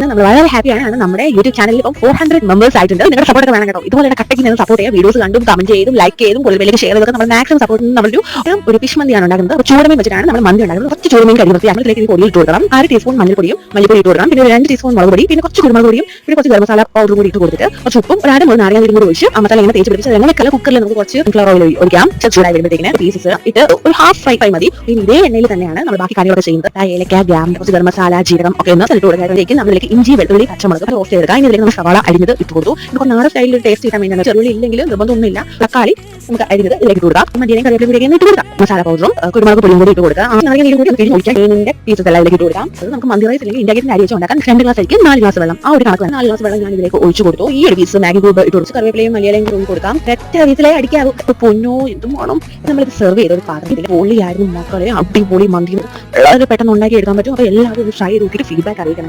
നമ്മൾ വളരെ ഹാപ്പിയാണ് കാരണം നമ്മുടെ യൂട്യൂബ് ചാനലിൽ ഇപ്പം ഫോർ ഹൺഡ്രഡ് മെമ്പേഴ്സ് ആയിട്ടുണ്ട്. നിങ്ങളുടെ സപ്പോർട്ട് വേണം കേട്ടോ. ഇതുപോലെ കട്ടയ്ക്ക് നിന്ന് സപ്പോർട്ട് ചെയ്യാം. വീഡിയോസ് കണ്ടും കമന്റ് ചെയ്തും ലൈക്ക് ചെയ്തും കൂടുതലേക്ക് ഷെയർ ചെയ്തൊക്കെ നമ്മൾ മാക്സിമം സപ്പോർട്ട് നമ്മൾ ഒരു- ഒരു ഫിഷ് മന്തിയാണ് ഉണ്ടാക്കുന്നത്. ചൂടമീൻ വെച്ചിട്ടാണ് നമ്മൾ മന്തി ഉണ്ടാക്കുന്നത്. കുറച്ച് ചൂടമീൻ നമ്മളിലേക്ക് ഈ പൊടി ഇട്ട് കൊടുക്കണം. അര ടീസ്പൂൺ മഞ്ഞൾപ്പൊടിയും മല്ലിപ്പൊടി ഇട്ട് കൊടുക്കണം. പിന്നെ ഒരു രണ്ട് ടീസ്പൂൺ മുളക് പൊടി പിന്നെ കുറച്ച് കുരുമുളക് പൊടിയും പിന്നെ കുറച്ച് ഗരം പൗഡർ കൂടി ഇട്ട് കൊടുത്തിട്ട് കുറച്ച് ഉപ്പും ഒരു അര മൂന്ന് നാരങ്ങ നീരും കൂടി ഒഴിച്ച് അമ്മത്തല ഇങ്ങനെ തേച്ച് പിടിച്ച് അങ്ങനെ കല കുക്കറിൽ നമുക്ക് കുറച്ച് ഫ്ലവർ ഓയിൽ ഒഴിക്കാം. ചൂടായി വരുമ്പോഴത്തേക്കിന് പീസസ് ഇട്ട് ഒരു ഹാഫ് ഫ്രൈ ഫ്രൈ മതി. ഇതേ എണ്ണയിൽ തന്നെയാണ് നമ്മൾ ബാക്കി കാര്യങ്ങളൊക്കെ ചെയ്യുന്നത്. ഏലക്ക ഗ്യാം കുറച്ച് ഗരം ജീരകം ഒക്കെ ഒന്ന് ഇട്ട് കൊടുക്കാതിലേക്ക് നമ്മളിലേക്ക് ഇഞ്ചി വെളുത്തുള്ളി പച്ചമുളക് റോസ്റ്റ് ചെയ്തെടുക്കാം ഇതിലേക്ക് സവാള അരിഞ്ഞത് ഇട്ട് കൊടുത്തു. നമുക്ക് നാടൻ സ്റ്റൈലിൽ ടേസ്റ്റ് കിട്ടാൻ വേണ്ടിയാണ് ചെറുള്ളി ഇല്ലെങ്കിൽ നിർബന്ധമൊന്നുമില്ല. തക്കാളി നമുക്ക് അരിഞ്ഞത് ഇതിലേക്ക് കൊടുക്കാം. മതിയെ കറിവേപ്പില കൂടി ഇട്ട് കൊടുക്കാം. മസാല പൗഡറും കുരുമുളക് പൊടിയും കൂടി ഇട്ട് കൊടുക്കാം നാരങ്ങ നീരും കൂടി പിഴിഞ്ഞ് ഒഴിക്കാം മീനിന്റെ പീസസ് എല്ലാം ഇതിലേക്ക് ഇട്ട് കൊടുക്കാം. അത് നമുക്ക് മന്തി റൈസ് അല്ലെങ്കിൽ ഇന്ത്യ അരി ഉണ്ടാക്കാൻ രണ്ട് ഗ്ലാസ് ആയിരിക്കും നാല് ഗ്ലാസ് വെള്ളം. ആ ഒരു കണക്ക് നാല് ഗ്ലാസ് വെള്ളം ഞാൻ ഇതിലേക്ക് ഒഴിച്ചു കൊടുത്തു. ഈ ഒരു പീസ് മാഗി കൂടെ ഇട്ട് കൊടുത്ത്. കറിവേപ്പിലയും മലയാളം കൂടി കൊടുക്കാം. ഒറ്റ വീട്ടിലെ അടിക്കാവും. പൊന്നോ എന്തും വേണം. നമ്മളിത് സെർവ് ചെയ്ത ഒരു പാത്രത്തിൽ പൊളിയായിരുന്നു മക്കളെ അടിപൊളി മന്തി. വളരെ പെട്ടെന്ന് ഉണ്ടാക്കി എടുക്കാൻ പറ്റും. അപ്പൊ എല്ലാവരും ഒരു ട്രൈ നോക്കിയിട്ട് ഫീഡ്ബാക്ക് അറിയിക്കണം.